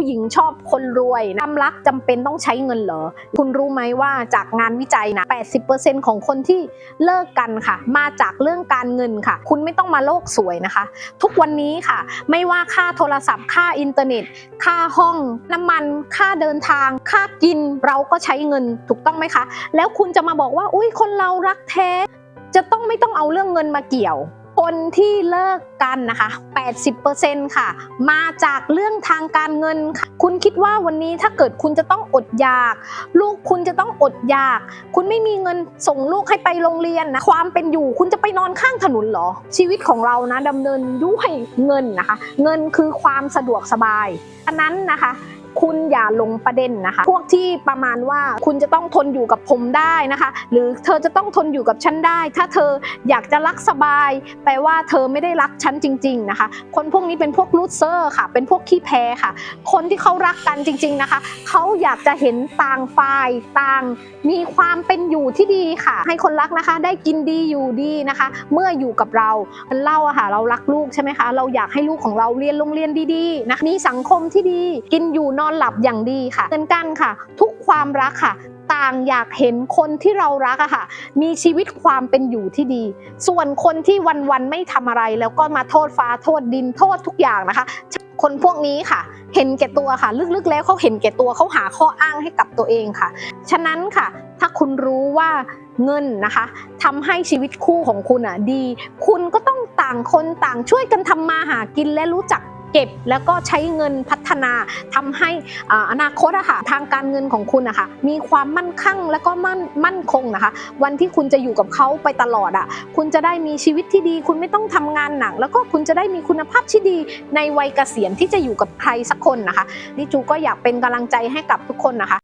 ผู้หญิงชอบคนรวยนะความรักจำเป็นต้องใช้เงินเหรอ คุณรู้ไหมว่าจากงานวิจัยนะ 80%ของคนที่เลิกกันค่ะ มาจากเรื่องการเงินค่ะ คุณไม่ต้องมาโลกสวยนะคะ ทุกวันนี้ค่ะ ไม่ว่าค่าโทรศัพท์ ค่าอินเทอร์เน็ต ค่าห้อง น้ำมัน ค่าเดินทาง ค่ากิน เราก็ใช้เงินถูกต้องไหมคะ แล้วคุณจะมาบอกว่า อุ้ยคนเรารักแท้ จะต้องไม่ต้องเอาเรื่องเงินมาเกี่ยว คนที่เลิกกันนะคะ 80%ค่ะ มาจากเรื่องทางการเงินค่ะ คุณคิดว่าวันนี้ถ้าเกิดคุณจะต้องอดอยาก ลูกคุณจะต้องอดอยาก คุณไม่มีเงินส่งลูกให้ไปโรงเรียนนะความเป็นอยู่คุณจะไปนอนข้างถนนเหรอ ชีวิตของเรานะดำเนินด้วยเงินนะคะ เงินคือความสะดวกสบายอันนั้นนะคะ คุณอย่าลงประเด็นนะคะ พวกที่ประมาณว่าคุณจะต้องทนอยู่กับผมได้นะคะ หรือเธอจะต้องทนอยู่กับฉันได้ ถ้าเธออยากจะรักสบาย แปลว่าเธอไม่ได้รักฉันจริง ๆนะคะ คนพวกนี้เป็นพวกลูเซอร์ค่ะ เป็นพวกขี้แพ้ค่ะ คนที่เขารักกันจริง ๆนะคะ เขาอยากจะเห็นต่างฝ่ายต่าง มีความเป็นอยู่ที่ดีค่ะ ให้คนรักนะคะ ได้กินดีอยู่ดีนะคะ เมื่ออยู่กับเราเล่าอะค่ะ เรารักลูกใช่ไหมคะ เราอยากให้ลูกของเราเรียนโรงเรียนดีๆนะมีสังคมที่ดี กินอยู่นอนอนหลับอย่างดีค่ะเหมือนกันค่ะ ทุกความรักค่ะ ต่างอยากเห็นคนที่เรารักอะค่ะ มีชีวิตความเป็นอยู่ที่ดี ส่วนคนที่วันๆไม่ทำอะไร แล้วก็มาโทษฟ้าโทษดินโทษทุกอย่างนะคะคนพวกนี้ค่ะ เห็นแก่ตัวค่ะ ลึกๆ แล้วเขาเห็นแก่ตัวเขาหาข้ออ้างให้กับตัวเองค่ะ ฉะนั้นค่ะ ถ้าคุณรู้ว่าเงินนะคะทำให้ชีวิตคู่ของคุณอะดี คุณก็ต้องต่างคนต่างช่วยกันทำมาหากินและรู้จัก เก็บแล้วก็ใช้เงินพัฒนาทำให้อนาคตอะค่ะทางการเงินของคุณนะคะมีความมั่นคงและก็มั่นมั่นคงนะคะ วันที่คุณจะอยู่กับเขาไปตลอดอะคุณจะได้มีชีวิตที่ดี คุณไม่ต้องทำงานหนักแล้วก็คุณจะได้มีคุณภาพที่ดีในวัยเกษียณที่จะอยู่กับใครสักคนนะคะดิจูก็อยากเป็นกำลังใจให้กับทุกคนนะคะ